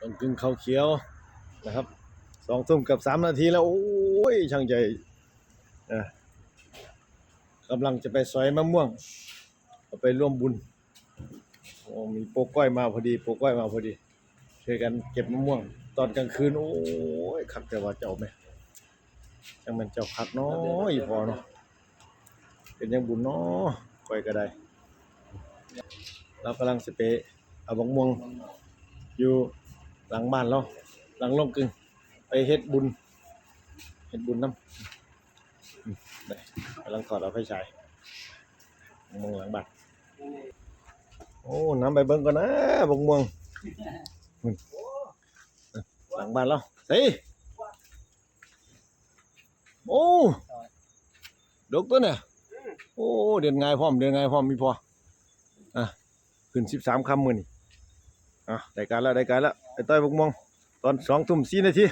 ต้องกึ่งข้าวเขียวนะครับสองทุ่มกับสามนาทีแล้ว โอ้ยช่างใจนะกำลังจะไปสอยมะม่วงเอาไปร่วมบุญโอ้มีโปกก้อยมาพอดี โปกก้อยมาพอดีช่วยกันเก็บมะม่วง ตอนกลางคืน โอ้ยคักแต่ว่าเจ้าไหมจังมันเจ้าคักเนาะอีพอเนาะเป็นยังบุญเนาะก้อยก็ได้ เรากำลังสเปรเอาบักม่วงอยู่ หลังบ้านเราหลังลงกึ่งไปเฮ็ดบุญเฮ็ดบุญน้ำได้กำลังถอดเอาไฟฉายม่วงหลังบ้านโอ้น้ำไปเบิ่งก่อนนะบักม่วงหลังบ้านเราเฮ้ยโอ้ดกตัวเนี่ยโอ้เดือนไงายพร้อมเดือนไงายพร้อมมีพออะขึ้นสิบสามคำมือนี่ อะได้การแล้วได้การแล้วไอ้ต้อยบกมวงตอนสองทุ่มสี่นาที